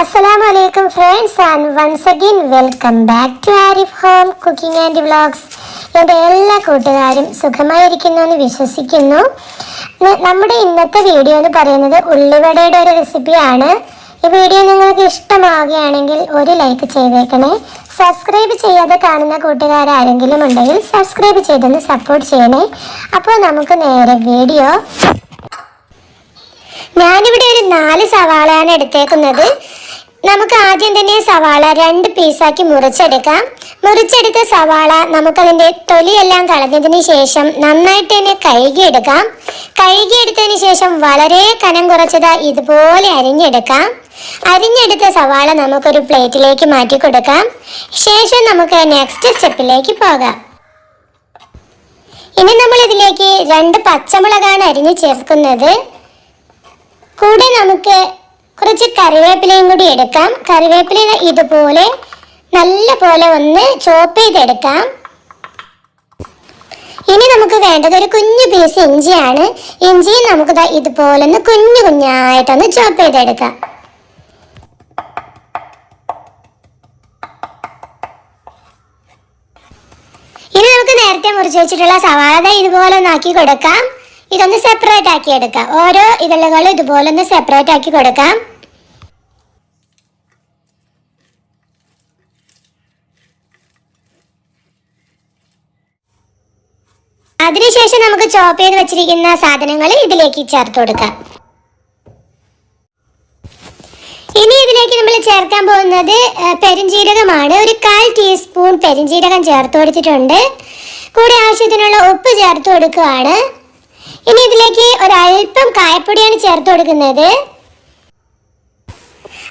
അസ്സലാമു അലൈക്കും friends and once again welcome back to Arif home cooking and vlogs എന്റെ എല്ലാ കൂട്ടുകാരും സുഖമായിരിക്കുന്നു എന്ന് വിശ്വസിക്കുന്നു നമ്മുടെ ഇന്നത്തെ വീഡിയോ എന്ന് പറയുന്നത് ഉള്ളിവടയുടെ ഒരു റെസിപ്പിയാണ് ഈ വീഡിയോ നിങ്ങൾക്ക് ഇഷ്ടമാവുകയാണെങ്കിൽ ഒരു ലൈക്ക് ചെയ്തേക്കണേ. സബ്സ്ക്രൈബ് ചെയ്യാതെ കാണുന്ന കൂട്ടുകാരാരെങ്കിലും ഉണ്ടെങ്കിൽ സബ്സ്ക്രൈബ് ചെയ്തൊന്ന് സപ്പോർട്ട് ചെയ്യണേ. അപ്പോൾ നമുക്ക് നേരെ വീഡിയോ ഞാനിവിടെ ഒരു നാല് സവാളയാണ് എടുത്തേക്കുന്നത്. നമുക്ക് ആദ്യം തന്നെ സവാള രണ്ട് പീസാക്കി മുറിച്ചെടുക്കാം. മുറിച്ചെടുത്ത സവാള നമുക്കതിന്റെ തൊലിയെല്ലാം കളഞ്ഞതിന് ശേഷം നന്നായിട്ട് തന്നെ കഴുകിയെടുക്കാം. കഴുകിയെടുത്തതിന് ശേഷം വളരെ കനം കുറച്ചത് ഇതുപോലെ അരിഞ്ഞെടുക്കാം. അരിഞ്ഞെടുത്ത സവാള നമുക്കൊരു പ്ലേറ്റിലേക്ക് മാറ്റി കൊടുക്കാം. ശേഷം നമുക്ക് നെക്സ്റ്റ് സ്റ്റെപ്പിലേക്ക് പോകാം. ഇനി നമ്മൾ ഇതിലേക്ക് രണ്ട് പച്ചമുളകാണ് അരിഞ്ഞ് ചേർക്കുന്നത്. കൂടെ നമുക്ക് കുറച്ച് കറിവേപ്പിലയും കൂടി എടുക്കാം. കറിവേപ്പില ഇതുപോലെ നല്ല പോലെ ഒന്ന് ചോപ്പ് ചെയ്തെടുക്കാം. ഇനി നമുക്ക് വേണ്ടത് ഒരു കുഞ്ഞു പീസ് ഇഞ്ചിയാണ്. ഇഞ്ചിയും നമുക്ക് ഇതുപോലെ ഒന്ന് കുഞ്ഞു കുഞ്ഞായിട്ടൊന്ന് ചോപ്പ് ചെയ്തെടുക്കാം. ഇനി നമുക്ക് നേരത്തെ മുറിച്ച് വെച്ചിട്ടുള്ള സവാള ഇതുപോലെ ഒന്നാക്കി കൊടുക്കാം. ഇതൊന്ന് സെപ്പറേറ്റ് ആക്കി എടുക്കാം. ഓരോ ഇതളുകളും ഇതുപോലെ ഒന്ന് സെപ്പറേറ്റ് ആക്കി കൊടുക്കാം. അതിനുശേഷം നമുക്ക് ചോപ്പ് ചെയ്ത് വെച്ചിരിക്കുന്ന സാധനങ്ങൾ ഇതിലേക്ക് ചേർത്ത് കൊടുക്കാം. ഇനി ഇതിലേക്ക് നമ്മൾ ചേർക്കാൻ പോകുന്നത് പെരുംജീരകമാണ്. ഒരു കാൽ ടീസ്പൂൺ പെരുംജീരകം ചേർത്ത് കൊടുത്തിട്ടുണ്ട്. കൂടെ ആവശ്യത്തിനുള്ള ഉപ്പ് ചേർത്ത് കൊടുക്കുകയാണ് ഇനി ഇതിലേക്ക് ഒരല്പം കായപ്പൊടിയാണ് ചേർത്ത് കൊടുക്കുന്നത്.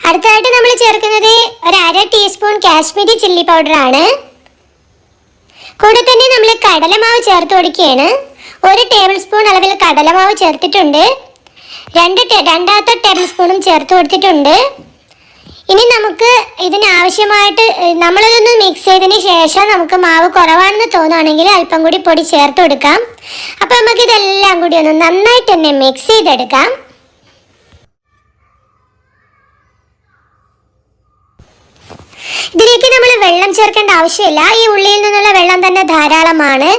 അടുത്തതായിട്ട് നമ്മൾ ചേർക്കുന്നത് ഒരു അര ടീസ്പൂൺ കാശ്മീരി ചില്ലി പൗഡർ ആണ് കൂടെ തന്നെ നമ്മൾ കടലമാവ് ചേർത്ത് കൊടുക്കുകയാണ്. ഒരു ടേബിൾ സ്പൂൺ അളവിൽ കടലമാവ് ചേർത്തിട്ടുണ്ട്. രണ്ട് രണ്ടാമത്തെ ടേബിൾ സ്പൂണും ചേർത്ത് കൊടുത്തിട്ടുണ്ട്. ഇനി നമുക്ക് ഇതിന് ആവശ്യമായിട്ട് ഏഹ്, നമ്മളിതൊന്ന് മിക്സ് ചെയ്തതിന് ശേഷം നമുക്ക് മാവ് കുറവാണെന്ന് തോന്നുകയാണെങ്കിൽ അല്പം കൂടി പൊടി ചേർത്ത് കൊടുക്കാം. അപ്പോൾ നമുക്ക് ഇതെല്ലാം കൂടി ഒന്ന് നന്നായിട്ട് തന്നെ മിക്സ് ചെയ്തെടുക്കാം. ഇതിലേക്ക് നമ്മൾ വെള്ളം ചേർക്കേണ്ട ആവശ്യമില്ല. ഈ ഉള്ളിയിൽ നിന്നുള്ള വെള്ളം തന്നെ ധാരാളമാണ്.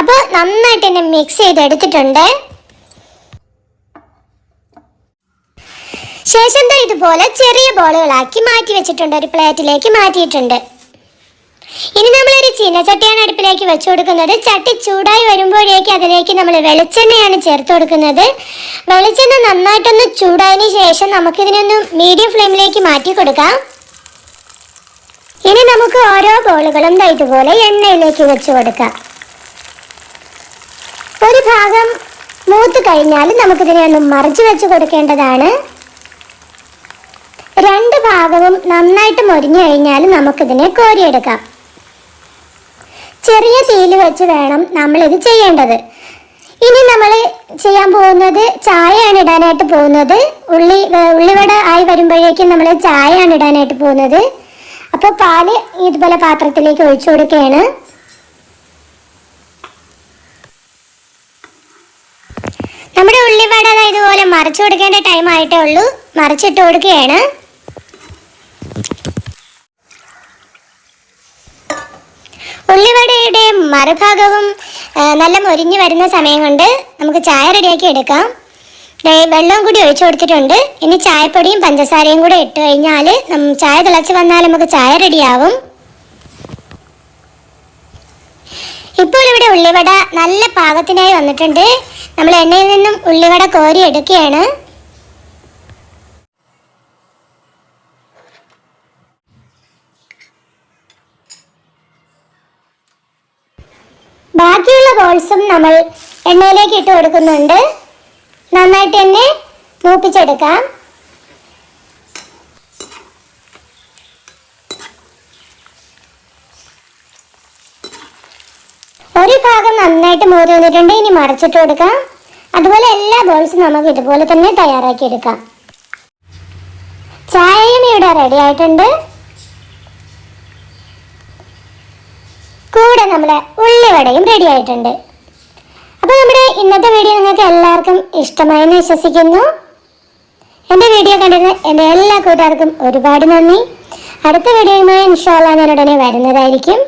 അപ്പോൾ നന്നായിട്ട് തന്നെ മിക്സ് ചെയ്തെടുത്തിട്ടുണ്ട്. ശേഷം ദാ ഇതുപോലെ ചെറിയ ബോളുകളാക്കി മാറ്റി വെച്ചിട്ടുണ്ട്. ഒരു പ്ലേറ്റിലേക്ക് മാറ്റിയിട്ടുണ്ട്. ഇനി നമ്മൾ നമ്മളൊരു ചീനച്ചട്ടിയാണ് അടുപ്പിലേക്ക് വെച്ചു കൊടുക്കുന്നത്. ചട്ടി ചൂടായി വരുമ്പോഴേക്ക് അതിലേക്ക് നമ്മൾ വെളിച്ചെണ്ണയാണ് ചേർത്ത് കൊടുക്കുന്നത്. വെളിച്ചെണ്ണ നന്നായിട്ടൊന്ന് ചൂടായതിന് ശേഷം നമുക്കിതിനൊന്ന് മീഡിയം ഫ്ലെയിമിലേക്ക് മാറ്റി കൊടുക്കാം. ഇനി നമുക്ക് ഓരോ ബോളുകളും ഇതുപോലെ എണ്ണയിലേക്ക് വെച്ച് കൊടുക്കാം. ഒരു ഭാഗം മൂത്ത് കഴിഞ്ഞാൽ നമുക്കിതിനെ ഒന്ന് മറിച്ച് വെച്ച് കൊടുക്കേണ്ടതാണ്. ഭാഗവും നന്നായിട്ട് മൊരിഞ്ഞു കഴിഞ്ഞാൽ നമുക്കിതിനെ കോരിയെടുക്കാം. ചെറിയ തീയിൽ വെച്ച് വേണം നമ്മൾ ഇത് ചെയ്യേണ്ടത്. ഇനി നമ്മൾ ചെയ്യാൻ പോകുന്നത് ചായയാണ് ഇടാനായിട്ട് പോകുന്നത്. ഉള്ളി ഉള്ളിവട ആയി വരുമ്പോഴേക്കും നമ്മൾ ചായയാണ് ഇടാനായിട്ട് പോകുന്നത്. അപ്പോൾ പാൽ ഇതുപോലെ പാത്രത്തിലേക്ക് ഒഴിച്ചു കൊടുക്കുകയാണ്. നമ്മുടെ ഉള്ളിവട ഇതുപോലെ മറിച്ചു കൊടുക്കേണ്ട ടൈം ആയിട്ടേ ഉള്ളൂ. മറിച്ചിട്ട് കൊടുക്കുകയാണ് ഉള്ളിവടയുടെ മറുഭാഗവും നല്ല മൊരിഞ്ഞു വരുന്ന സമയം കൊണ്ട് നമുക്ക് ചായ റെഡിയാക്കി എടുക്കാം. വെള്ളവും കൂടി ഒഴിച്ചു കൊടുത്തിട്ടുണ്ട്. ഇനി ചായപ്പൊടിയും പഞ്ചസാരയും കൂടെ ഇട്ട് കഴിഞ്ഞാൽ ചായ തിളച്ച് വന്നാൽ നമുക്ക് ചായ റെഡിയാവും. ഇപ്പോൾ ഇവിടെ ഉള്ളിവട നല്ല പാകത്തിനായി വന്നിട്ടുണ്ട്. നമ്മൾ എണ്ണയിൽ നിന്നും ഉള്ളിവട കോരി എടുക്കുകയാണ്. ബാക്കിയുള്ള ബോൾസും നമ്മൾ എണ്ണയിലേക്ക് ഇട്ട് കൊടുക്കുന്നുണ്ട്. നന്നായിട്ട് തന്നെ മൂപ്പിച്ചെടുക്കാം. ഒരു ഭാഗം നന്നായിട്ട് മൂറി വന്നിട്ടുണ്ട്. ഇനി മറച്ചിട്ട് കൊടുക്കാം. അതുപോലെ എല്ലാ ബോൾസും നമുക്ക് ഇതുപോലെ തന്നെ തയ്യാറാക്കി എടുക്കാം. ചായയും ഇവിടെ റെഡി ആയിട്ടുണ്ട്. കൂടെ നമ്മുടെ ഉള്ളിവടയും റെഡി ആയിട്ടുണ്ട്. അപ്പോൾ നമ്മുടെ ഇന്നത്തെ വീഡിയോ നിങ്ങൾക്ക് എല്ലാവർക്കും ഇഷ്ടമായെന്ന് വിശ്വസിക്കുന്നു. എന്റെ വീഡിയോ കണ്ടിരുന്ന എന്റെ എല്ലാ കൂട്ടുകാർക്കും ഒരുപാട് നന്ദി. അടുത്ത വീഡിയോയുമായി ഇൻഷാല്ല ഞാൻ ഉടനെ വരുന്നതായിരിക്കും.